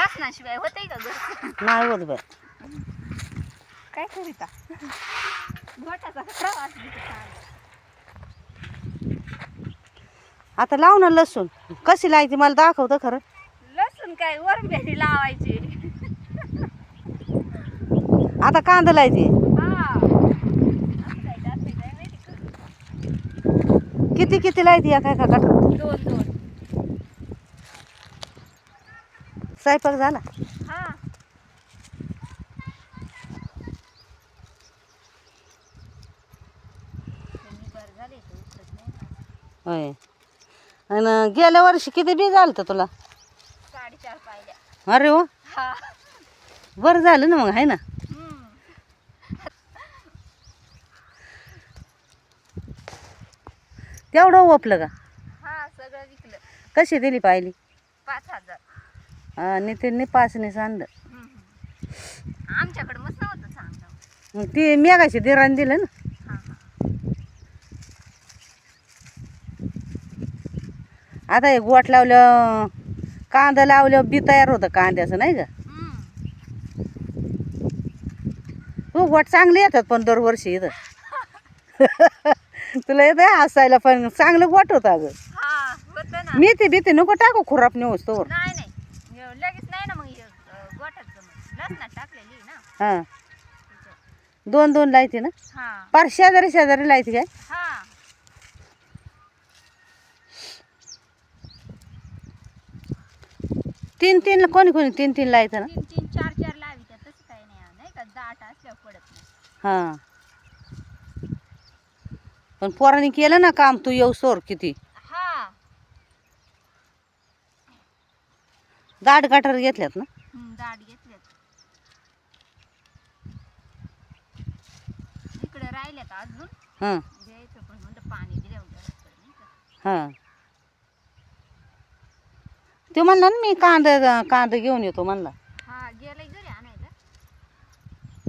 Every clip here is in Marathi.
लसणाशिवाय होतंय का घर नाही होत बाय काय करीता? गोटाचा प्रवास. आता लाव ना लसूण. कशी लायची मला दाखवतं खरं. लसूण काय वरंब्याने लावायची. आता कांदा लायची. हा. असं काय काय माहिती का? किती किती लायची एका एका गटात दोन दोन स्वयंपाक झाला? हा. होय. आणि गेल्या वर्षी किती बी झालं होतं तुला अरे हा? बरं झालं ना मग आहे ना. तेवढं ओपलं का? हा कशी दिली पाहिली? पाच हजार. आणलं हम्म, हम्म. आमच्याकडे मस्त नव्हतं चांगलं मग ती मेघाची दिराने दिलं ना. हा हा. आता हे गोट लावलं कांदा लावल्यावर बी तयार होतं कांद्याचं नाही का? हम्म. हो गोट चांगले येतात पण दरवर्षी इथं. तुला येतं हसायला पण चांगलं गोट होतं अगं. हा होतं ना. मेथी नको टाकू खुराप नेऊस तोवर. नाही नाही हे लगेच नाही ना मग हे, अं, गोठ्यात जमत लसणात टाकलेली ना हां. दोन दोन लायती ना? हा. पार शेजारी शेजारी लायती काय? हा. तीन तीन कोणी कोणी तीन तीन लायतं ना? तीन तीन चार चार लावी त्यात तसं काही नाही नाही का? दाट असल्यावर पडत नाही. हां. पण पोरांनी केलं ना काम तू येऊ सोर किती? हा. दाट गाठार घेतल्यात ना? हम्म, दाट घेतल्यात. राहिल्यात अजून. हां. द्यायचं पण म्हणलं पाणी दिल्यावर हां. ते म्हणला ना मी कांदा कांदा घेऊन येतो म्हणला. हा गेलंय घरी आणायला.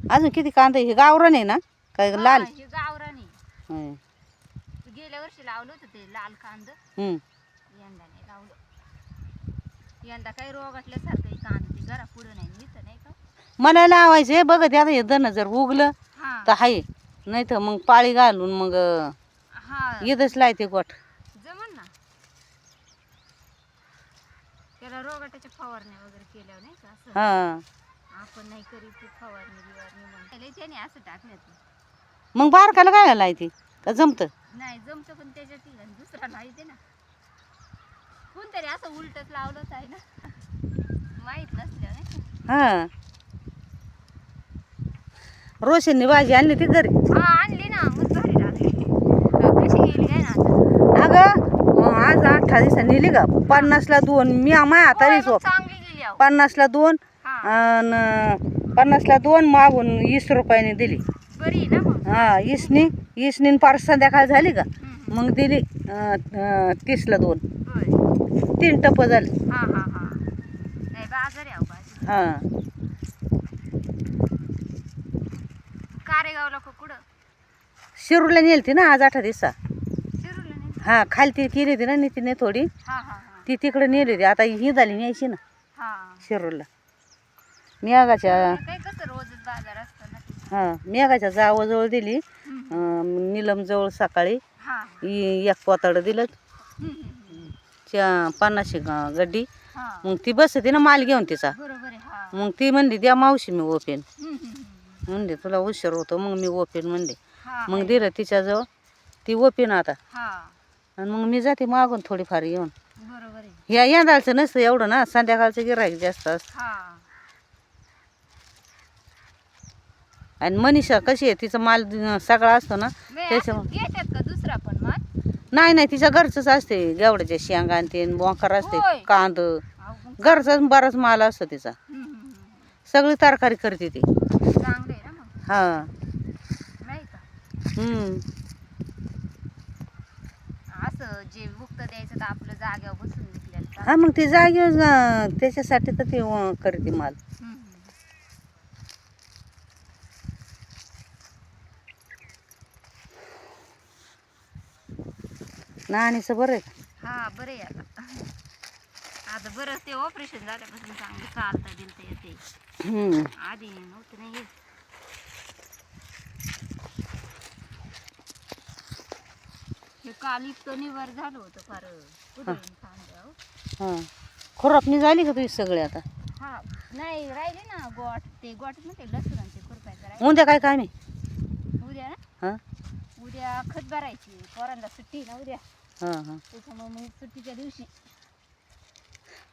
अजून किती कांदा? हे गावरान आहे ना? काय लाल? हा, हे गावरानी हं. गेल्या वर्षी लावलं होतं ते लाल कांद. यंदा नाही लावलं. यंदा काही रोगाटल्यासारखं कांद ते घरा पुढं नाही नाही का? मला लावायचे बघ आता हे धन जर उगलं तर आहे नाही तर मग पाळी घालून मग हा. इथंच लायते गोट जमन ना. त्याला रोगाटाच्या फवारण्या वगैरे केल्यावर नाही का असं? हां. आपण नाही करीत ती फवारणी बिवारणी म्हणून. त्याने असं टाकण्यात मग बारकाला काय लायते? का जमतं? नाही जमतं पण त्याच्या ठिकाणी दुसरा नाही ते ना. कोणतरी असं उलटच लावलंच आहे ना. माहीत नाही का? हां. रोशननी भाजी आणली ती घरी. हा आणली ना. मग घरी टाकली कशी गेली काय ना आता? अगं आज अठरा दिवसांनी नेली का पन्नासला दोन. मी माय आता होय, झोप मग चांगली गेली अहो. पन्नासला दोन हा. आणि पन्नासला दोन मागून वीस रुपयाने दिली. बरी आहे ना मग? हा इसनी इसनी पार संध्याकाळ झाली का हम्म, मग दिली अं, अं, तीसला दोन. हम्म. होय. तीन टप्प झाले. हा हा हा. नाही बाजार आहे अहो, बाजार. हां. कारेगावला का कुठं? शिरूरला नेलती ना आज अठरा दिवसा. शिरूरला नाही हा खालती केली होती ना नितीने थोडी. हा हा हा. ती तिकडे नेली होती. आता ही झाली न्यायची ना हा. शिरूरला. मेघाच्या काही कसं रोजच बाजार असतो ना? हां मेघाच्या जावजवळ दिली. हम्म. अं, निलमजवळ सकाळी. हा. इ- एक पोताडं दिलं. हम्म, हम्म, च्या पन्नासशे ग- गड्डी. हा. मग ती बसते ना माल घेऊन तिचा. बरोबर आहे हा. मग ती म्हणली द्या मावशी मी ओपेन. हम्म, हम्म, हम्म. म्हणले तुला उशीर होतो मग मी ओपेन म्हणले. हा मग दिलं तिच्याजवळ. ती ओपेन आता. हा. आणि मग मी जाते मागून थोडीफार येऊन. बरोबर आहे. या यंदाचं नसतं एवढं ना संध्याकाळचं गिराईक जास्त असतं. हा. आणि मनीषा कशी आहे? तिचा माल सगळा असतो ना त्याच्यामुळे. असं घेतात का दुसरा पण नाही नाही तिच्या घरचंच असते. गेवड्याच्या शेंगा आणि ते बोंकार असते. कांद. अहो, मग- घरचाच बराच माल असतो तिचा. हम्म, हम्म, हम्म. सगळी तरकारी करते ती. हा. नाही का? हम्म. असं जे मुक्त द्यायचं तर आपलं जाग्यावर बसून विकल्याला हा मग ती जागेवर अं, त्याच्यासाठी तर ती अं, करते माल. हम्म. नाणीचं बरं आहे हा बरं आहे आता. आता बरं ते ऑपरेशन झाल्यापासून चांगलं चालता दिलं येते हम्म. आधी नव्हतं नाही येत काल इतकं निवार झालं होतं फार. हा. खुरापणी झाली का तुझी सगळी आता? हा नाही राहिले ना गोट. ते गोटमध्ये लसूणाचे खुरपायचं उद्या काय काम? आहे उद्या ना? हा? उद्या खत भरायची. पोरांना सुट्टी आहे ना उद्या. हा हा. त्याच्यामुळे मग सुट्टीच्या दिवशी.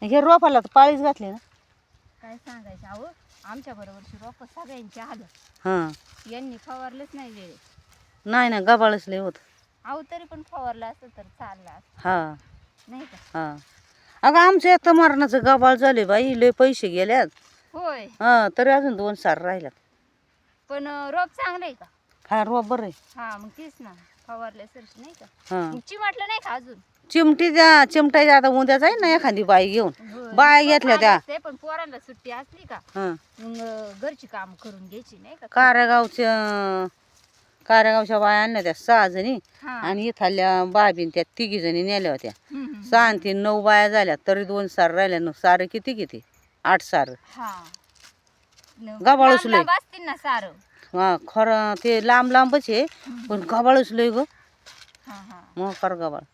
हे रोपाला तर पाळीच घातली ना. काय सांगायचं अहो आमच्या बरोबरची रोप सगळ्यांची आलं. हा. यांनी फवारलंच नाही वेळ. नाही ना गबाळच लय होत. अहो तरी पण फवारलं असतं तर चाललं असतं. हा. नाही का? हा. अगं आमच्या आता मरणाचं गबाळ झाले बाई लय पैसे गेल्यात. होय. हा तरी अजून दोन सार राहिल्यात. पण अं, रोप चांगलं आहे का? हा रोप बरं आहे. हा मग तेच ना फवारल्या सरशी नाही का? हा. मग चिमाटलं नाही का अजून? चिमटी द्या चिमटाच्या आता उद्या जाईल ना एखादी बाई घेऊन. होय. बाया घेतल्या त्या. ते पण पोरांना सुट्टी असली का? हा. मग अं, घरची काम करून घ्यायची नाही का? कारेगावच्या कारेगावच्या बाया आणल्या त्या सहा जणी आणि इथल्या बाबीन त्या तिघी जणी नेल्या होत्या. सहा आणि तीन नऊ बाया झाल्या तरी दोन सार राहिल्या न सारे किती किती? आठ सार. हा. न- गबाळच लांब लय. लांब असतील ना सारं. हा खरं ते लांब लांबच आहे पण गबाळच लय ग. मग कर गबाळ.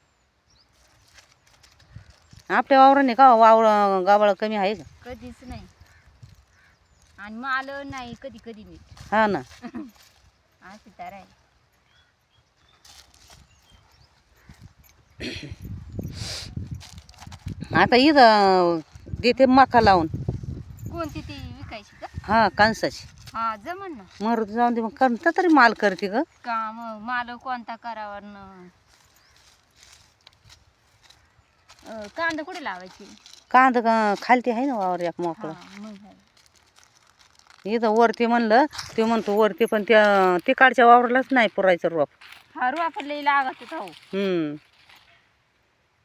आपल्या वावराने का वावर गबाळ कमी आहे का? कधीच नाही. आणि माल नाही कधी कधी हा ना. आहे. आता इथं देते मका लावून. कोणती ती विकायची का? हा कांसाची हा जमन ना. मरू जाऊन दे मग करता तरी माल करते ग. का मग माल कोणता करावा न? अं, कांदा कुठे लावायची? कांद का- खालती आहे ना वावर एक हा मोकळं. मग. इथं वरती म्हणलं ते म्हणतो वरती पण त्या तिकडच्या वावरालाच नाही पुरायचं रोप. हा रोप लई लागत होता हो. हम्म.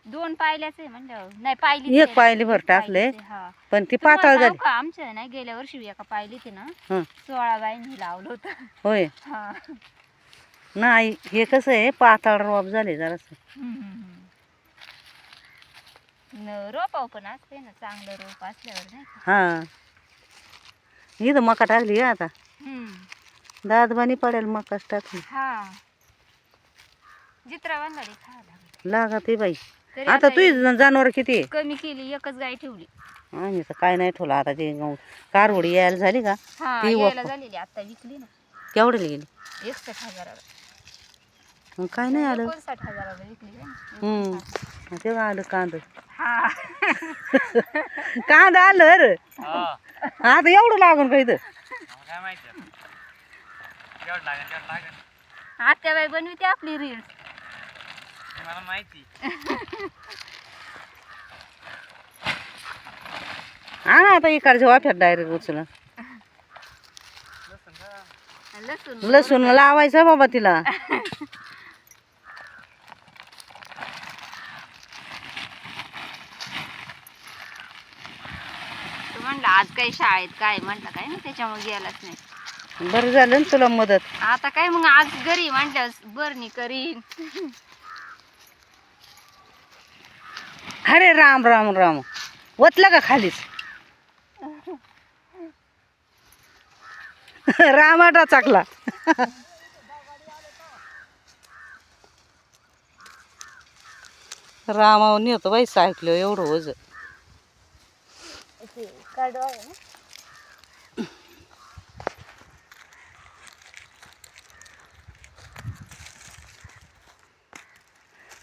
दोन पायल्याच आहे नाही पायली एक पायली भर टाकले हा. पण ती तुम्हाला पातळ सांगू झाली. का आमच्या नाही गेल्या वर्षी एका पायली ते ना हं, सोळा बाईंनी लावलं होतं. होय. हा. नाही हे कसं आहे पातळ रोप झाले जरासं. रोपाव पण असते ना चांगलं रोप असल्यावर नाही का? हा. इथं मका टाकली आता. दादबानी पडेल मकाच टाकली हा. जित्रावांना रे खायला लागलं. लागत आहे बाई. तरी आता हे तुझी जनावर किती? आहे कमी केली एकच गाय ठेवली. आम्ही तर काय नाही ठेवलं. आता ते कारवडी यायला झाली का? हा ती. झालेली आता विकली ना. केवढे गेली? एकसठ हजाराला मग काय नाही आलं. एकोणसाठ हजाराला विकली काय हम्म. तेव्हा आलं कांद. हा. कांदा आलं रे. आता एवढं लागून का इथं? काय माहिती जेवढ लागेल तेवढं लागेल आत्याबाई बनविते आपली रील. मला माहिती. हा ना आता इकडच्या वाफ्यात डायरेक्ट उचल. लसूण. लसूण लावायचं बाबा तिला तो म्हणला आज काही शाळेत काय म्हटलं काय ना त्याच्यामुळे गेलाच नाही. बरं झालं ना तुला मदत. आता काय मग आज घरी म्हटल्यावर बरणी करीन. अरे राम राम राम. वतलं का खालीच? रामाटा चाकला. रामावर नेतो बाई सायकल एवढं वज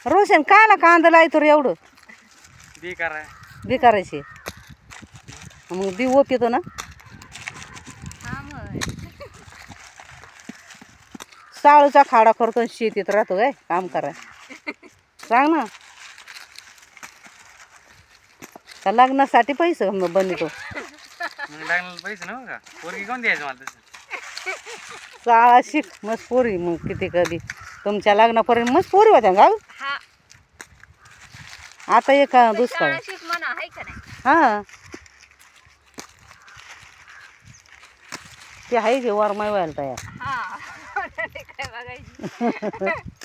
रोशन काला कांदा लायतो रे एवढं? बी करा बी करायची मग बी ओप येतो ना? हा मग. साळूचा खाडा करतो आणि शेतीत राहतो काय? काम कराय सांग ना. का लग्नासाठी पैसे मग लागणार पैसे ना का? पोरगी कोण द्यायचं मला तसं? शाळा शिक मस्त पोरी मग किती कधी? तुमच्या लग्नापर्यंत मस्त पोरी होत्या हा. आता एक दुष्काळ शाळा शिक म्हणा आहे का नाही? हा. ते आहे की वरमाय व्हायला तयार. हा. काय बघायची?